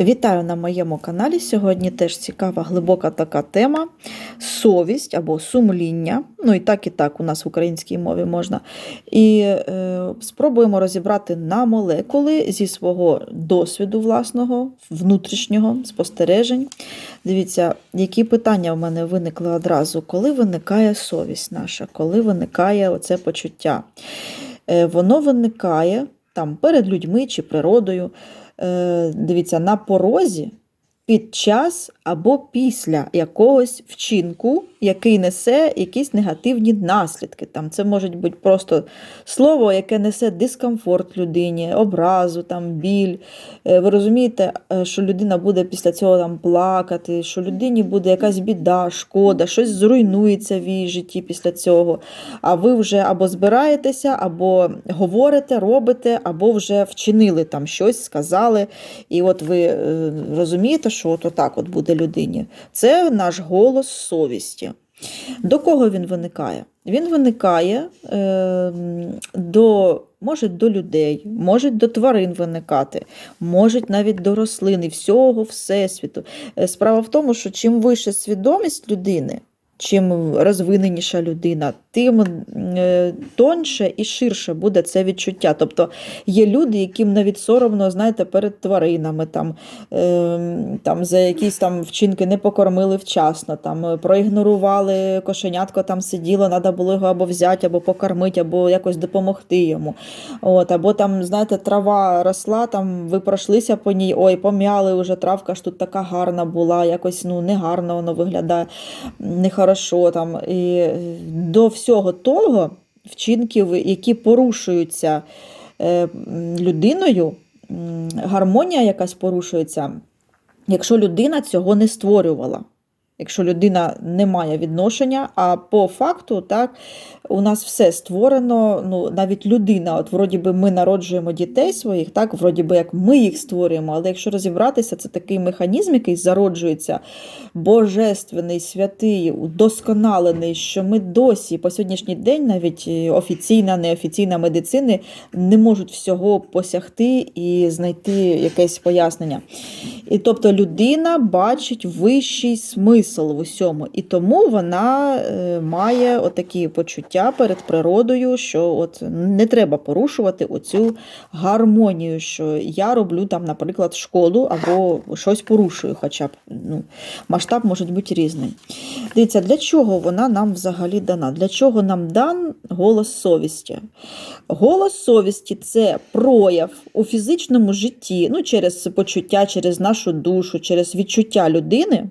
Вітаю на моєму каналі. Сьогодні теж цікава, глибока така тема: совість або сумління. Ну і так, і так у нас в українській мові можна. І е, спробуємо розібрати на молекули зі свого досвіду власного, внутрішнього спостережень. Дивіться, які питання в мене виникли одразу, коли виникає совість наша, коли виникає оце почуття. Е, Воно виникає там перед людьми чи природою. Е, Дивіться, на порозі під час або після якогось вчинку, який несе якісь негативні наслідки. Там Це може бути просто слово, яке несе дискомфорт людині, образу, там, біль. Е, Ви розумієте, е, що людина буде після цього там плакати, що людині буде якась біда, шкода, щось зруйнується в її житті після цього. А ви вже або збираєтеся, або говорите, робите, або вже вчинили там щось, сказали. І от ви е, розумієте, що от отак от буде людині. Це наш голос совісті. До кого він виникає? Він виникає е, до, може до людей, може до тварин виникати, може навіть до рослин всього всесвіту. Е, Справа в тому, що чим вища свідомість людини, чим розвиненіша людина, тим е, тоньше і ширше буде це відчуття. Тобто є люди, яким навіть соромно, знаєте, перед тваринами, там, е, там за якісь там вчинки не покормили вчасно, там е, проігнорували кошенятко, там сиділо, треба було його або взяти, або покормити, або якось допомогти йому. От, або там, знаєте, трава росла, там ви пройшлися по ній, ой, пом'яли вже травка ж тут така гарна була, якось ну, негарно воно виглядає, нехорошо. Там. І до того, вчинків, які порушуються е, людиною, гармонія якась порушується, якщо людина цього не створювала. Якщо людина не має відношення, а по факту, так, у нас все створено, ну, навіть людина, от вроді би ми народжуємо дітей своїх, так, вроді би як ми їх створюємо, але якщо розібратися, це такий механізм, який зароджується, божественний, святий, удосконалений, що ми досі по сьогоднішній день, навіть е, офіційна, неофіційна медицини не можуть всього посягти і знайти якесь пояснення. І тобто людина бачить вищий смисл в усьому, і тому вона е, має отакі почуття перед природою, що от не треба порушувати оцю гармонію, що я роблю там, наприклад, шкоду або щось порушую, хоча б ну, масштаб може бути різний. Дивіться, для чого вона нам взагалі дана? Для чого нам дан голос совісті? Голос совісті це прояв у фізичному житті, ну, через почуття, через нашу душу, через відчуття людини.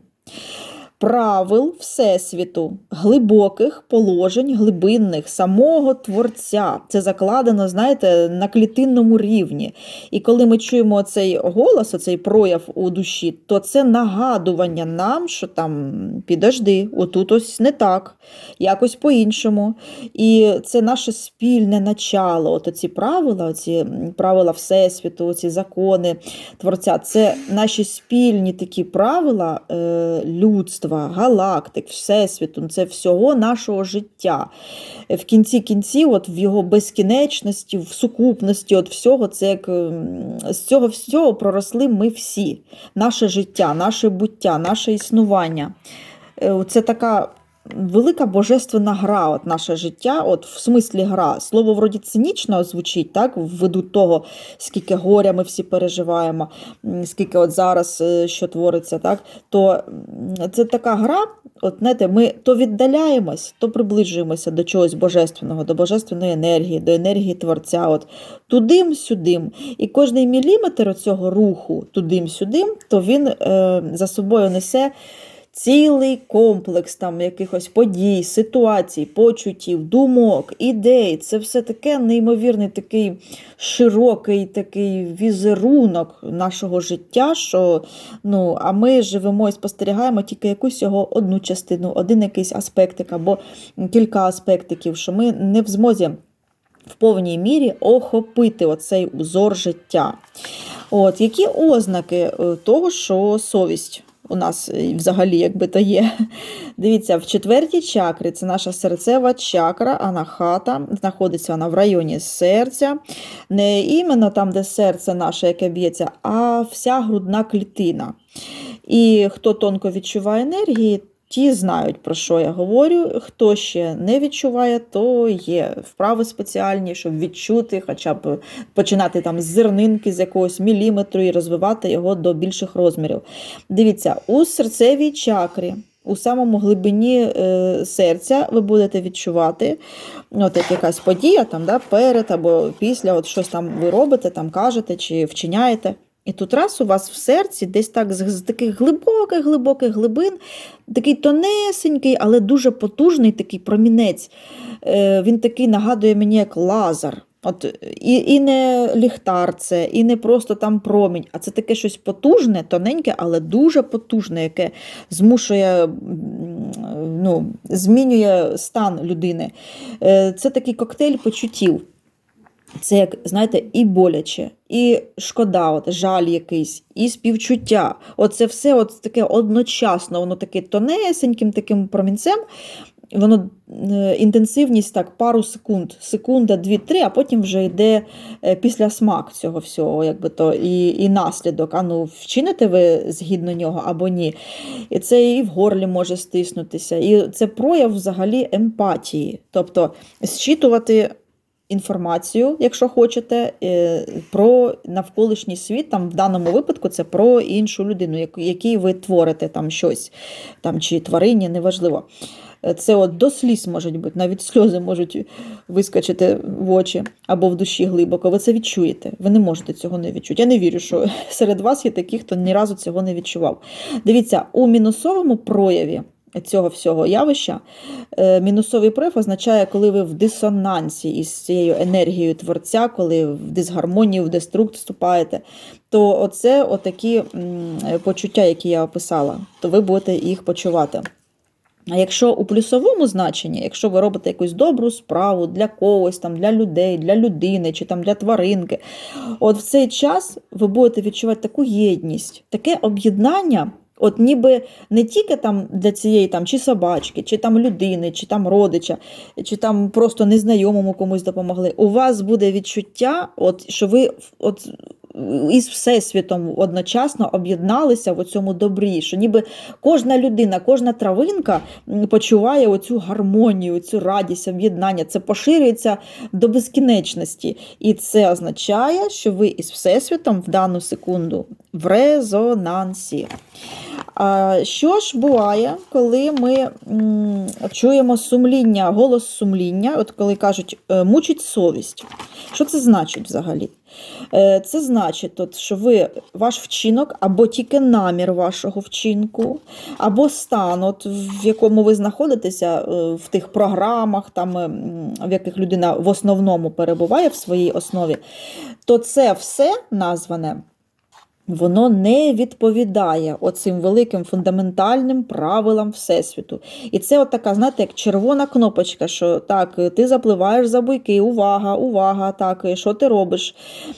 Правил Всесвіту, глибоких положень, глибинних, самого Творця. Це закладено, знаєте, на клітинному рівні. І коли ми чуємо цей голос, оцей прояв у душі, то це нагадування нам, що там підожди, отут ось не так, якось по-іншому. І це наше спільне начало. От ці правила, оці правила Всесвіту, ці закони Творця, це наші спільні такі правила е, людства галактик, Всесвіту, це всього нашого життя. В кінці кінців, от в його безкінечності, в сукупності, от всього, це як з цього всього проросли ми всі, наше життя, наше буття, наше існування. Е, Це така. Велика божественна гра, от наше життя, от в смислі гра. Слово вроді цинічно звучить, так, ввиду того, скільки горя ми всі переживаємо, скільки от зараз е, що твориться, так, то це така гра, от знаєте, ми то віддаляємось, то приближуємося до чогось божественного, до божественної енергії, до енергії Творця. От Тудим-сюдим. І кожний міліметр цього руху тудим-сюдим, то він е, за собою несе. Цілий комплекс там якихось подій, ситуацій, почуттів, думок, ідей. Це все таке неймовірний такий широкий такий візерунок нашого життя. що, ну, А ми живемо і спостерігаємо тільки якусь його одну частину, один якийсь аспектик або кілька аспектиків, що ми не в змозі в повній мірі охопити оцей узор життя. От, Які ознаки того, що совість у нас е, взагалі, якби то є. Дивіться, в четвертій чакрі це наша серцева чакра, анахата, знаходиться вона в районі серця. Не іменно там, де серце наше, яке б'ється, а вся грудна клітина. І хто тонко відчуває енергії, ті знають, про що я говорю. Хто ще не відчуває, то є вправи спеціальні, щоб відчути, хоча б починати там з зернинки, з якогось міліметру і розвивати його до більших розмірів. Дивіться, у серцевій чакрі. У самому глибині е, серця ви будете відчувати от як якась подія там, да, перед або після, от щось там ви робите, там кажете чи вчиняєте. І тут раз у вас в серці, десь так з, таких глибоких-глибоких глибин, такий тонесенький, але дуже потужний такий промінець. Е, Він такий нагадує мені як лазер. От, І і не ліхтар це, і не просто там промінь, а це таке щось потужне, тоненьке, але дуже потужне, яке змушує, ну, змінює стан людини. Е, Це такий коктейль почуттів. Це, як, знаєте, і боляче, і шкода, от, жаль якийсь, і співчуття. Оце все от таке одночасно, воно таке тонесеньким таким промінцем, воно е, інтенсивність так, пару секунд, секунда, дві-три, а потім вже йде е, після смак цього всього, якби то, і і наслідок. А ну, вчините ви згідно нього або ні. І це і в горлі може стиснутися. І це прояв взагалі емпатії. Тобто зчитувати інформацію, якщо хочете, е, про навколишній світ. Там В даному випадку це про іншу людину, якій ви творите там щось, там чи тварині, неважливо. Е, це от до сліз можуть бути, навіть сльози можуть вискочити в очі або в душі глибоко. Ви це відчуєте. Ви не можете цього не відчути. Я не вірю, що серед вас є такі, хто ні разу цього не відчував. Дивіться, у мінусовому прояві цього всього явища. Е, мінусовий прояв означає, коли ви в дисонансі із цією енергією творця, коли в дисгармонію, в деструкт вступаєте, то оце отакі почуття, які я описала, то ви будете їх почувати. А якщо у плюсовому значенні, якщо ви робите якусь добру справу для когось, там, для людей, для людини чи там для тваринки, от в цей час ви будете відчувати таку єдність, таке об'єднання. От ніби не тільки там для цієї там чи собачки, чи там людини, чи там родича, чи там просто незнайомому комусь допомогли. У вас буде відчуття, от, що ви от, із Всесвітом одночасно об'єдналися в цьому добрі, що ніби кожна людина, кожна травинка почуває оцю гармонію, цю радість, об'єднання. Це поширюється до безкінечності. І це означає, що ви із Всесвітом в дану секунду в резонансі. Що ж буває, коли ми чуємо сумління, голос сумління, от коли кажуть, «Е, мучить совість? Що це значить взагалі? Е, це значить, от, що ви ваш вчинок, або тільки намір вашого вчинку, або стан, от, в якому ви знаходитеся е, в тих програмах, там, в яких людина в основному перебуває в своїй основі, то це все назване воно не відповідає оцим великим фундаментальним правилам Всесвіту. І це от така, знаєте, як червона кнопочка, що так, ти запливаєш за буйки, увага, увага, так, що ти робиш,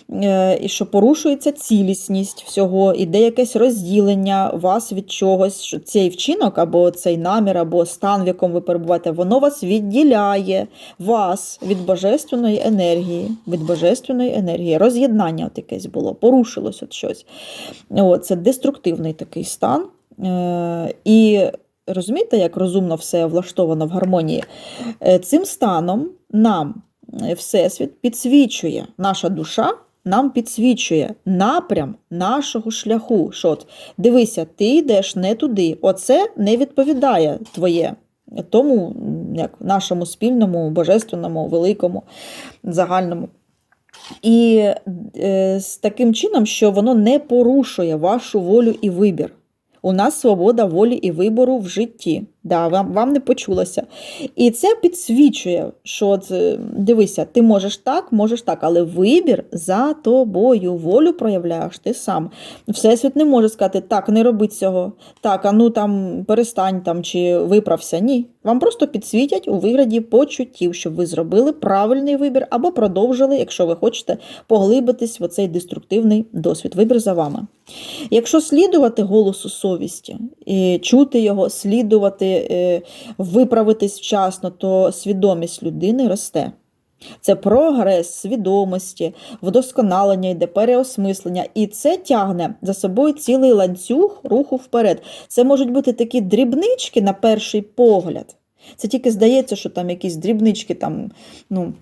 е, і що порушується цілісність всього, іде якесь розділення вас від чогось, що цей вчинок, або цей намір, або стан, в якому ви перебуваєте, воно вас відділяє вас від божественної енергії, від божественної енергії. Роз'єднання от якесь було, порушилось от щось. О, це деструктивний такий стан. Е, і розумієте, як розумно все влаштовано в гармонії? Е, цим станом нам е, Всесвіт підсвічує, наша душа нам підсвічує напрям нашого шляху. Що от, Дивися, ти йдеш не туди. Оце не відповідає твоє. Тому як нашому спільному, божественному, великому, загальному. І е, з таким чином, що воно не порушує вашу волю і вибір. У нас свобода волі і вибору в житті. Да, Вам вам не почулося. І це підсвічує, що е, дивися, ти можеш так, можеш так, але вибір за тобою, волю проявляєш ти сам. Всесвіт не може сказати, так, не роби цього, так, а ну там перестань там чи виправся. Ні. Вам просто підсвітять у вигляді почуттів, щоб ви зробили правильний вибір або продовжили, якщо ви хочете поглибитись в оцей деструктивний досвід. Вибір за вами. Якщо слідувати голосу совісті, і чути його, слідувати, е, виправитись вчасно, то свідомість людини росте. Це прогрес свідомості, вдосконалення йде, переосмислення. І це тягне за собою цілий ланцюг руху вперед. Це можуть бути такі дрібнички на перший погляд. Це тільки здається, що там якісь дрібнички там, ну,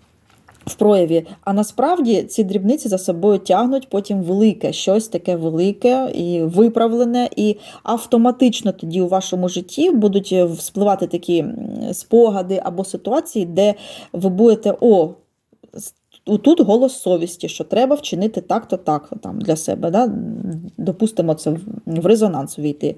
в прояві. А насправді ці дрібниці за собою тягнуть потім велике, щось таке велике і виправлене, і автоматично тоді у вашому житті будуть е, вспливати такі спогади або ситуації, де ви будете о. Тут голос совісті, що треба вчинити так-то, так-то там для себе. Да? Допустимо, це в- резонанс увійти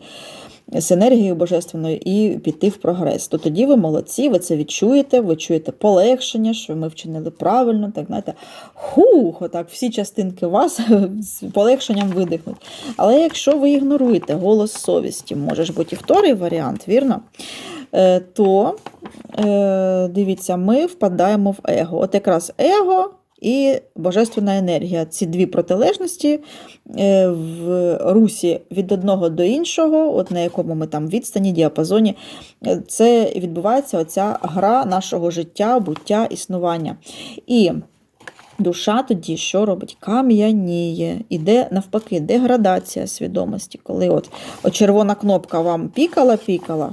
з енергією божественною і піти в прогрес. То тоді ви молодці, ви це відчуєте, ви чуєте полегшення, що ми вчинили правильно, так знаєте, хух, отак всі частинки вас з полегшенням видихнуть. Але якщо ви ігноруєте голос совісті, може ж бути і вторий варіант, вірно? Е, То е, дивіться, ми впадаємо в его. От якраз его і божественна енергія. Ці дві протилежності е, в русі від одного до іншого, от на якому ми там відстані, діапазоні, е, це відбувається оця гра нашого життя, буття, існування. І душа тоді що робить? Кам'яніє. Іде навпаки, деградація свідомості. Коли от, от червона кнопка вам пікала-пікала,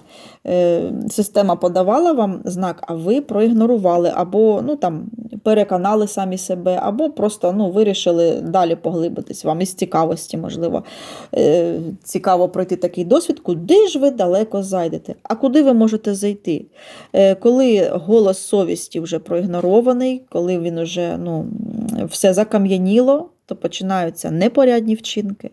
е, система подавала вам знак, а ви проігнорували, або ну, там, переконали самі себе, або просто ну, вирішили далі поглибитись вам із цікавості, можливо. Е, цікаво пройти такий досвід, куди ж ви далеко зайдете? А куди ви можете зайти? Е, коли голос совісті вже проігнорований, коли він вже ну, все закам'яніло, то починаються непорядні вчинки.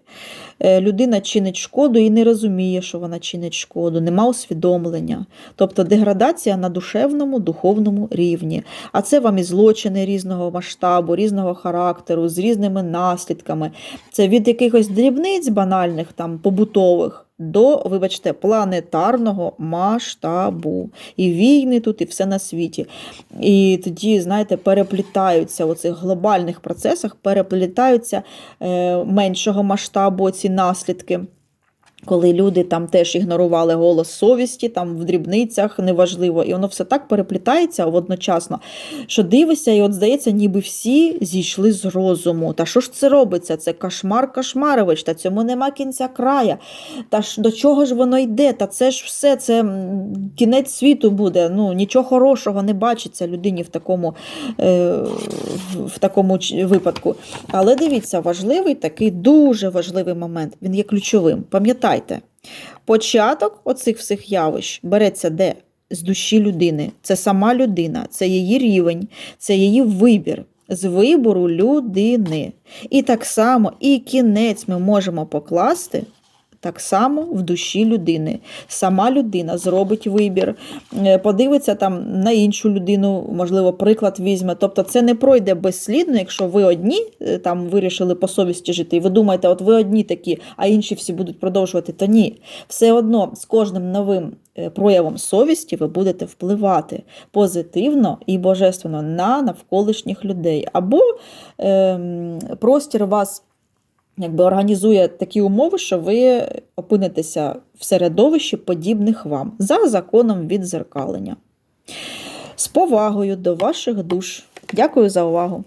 Е, Людина чинить шкоду і не розуміє, що вона чинить шкоду, нема усвідомлення. Тобто деградація на душевному, духовному рівні. А це вам і злочини різного масштабу, різного характеру, з різними наслідками. Це від якихось дрібниць банальних, там, побутових. До, вибачте, планетарного масштабу. І війни тут, і все на світі. І тоді, знаєте, переплітаються у цих глобальних процесах, переплітаються е, меншого масштабу ці наслідки. Коли люди там теж ігнорували голос совісті, там в дрібницях неважливо, і воно все так переплітається одночасно, що дивишся, і от здається, ніби всі зійшли з розуму. Та що ж це робиться? Це кошмар Кошмарович, та цьому нема кінця края. Та ж до чого ж воно йде? Та це ж все, це кінець світу буде. Ну нічого хорошого не бачиться людині в такому, е, в- такому випадку. Але дивіться, важливий такий дуже важливий момент. Він є ключовим. Пам'ятайте, початок оцих всіх явищ береться де? З душі людини. Це сама людина, це її рівень, це її вибір. З вибору людини. І так само і кінець ми можемо покласти так само в душі людини. Сама людина зробить вибір, е, подивиться там на іншу людину, можливо, приклад візьме. Тобто це не пройде безслідно, якщо ви одні е, там вирішили по совісті жити, і ви думаєте, от ви одні такі, а інші всі будуть продовжувати. То ні, все одно з кожним новим е, проявом совісті ви будете впливати позитивно і божественно на навколишніх людей. Або ем, простір вас якби організує такі умови, що ви опинитеся в середовищі подібних вам за законом відзеркалення. З повагою до ваших душ. Дякую за увагу!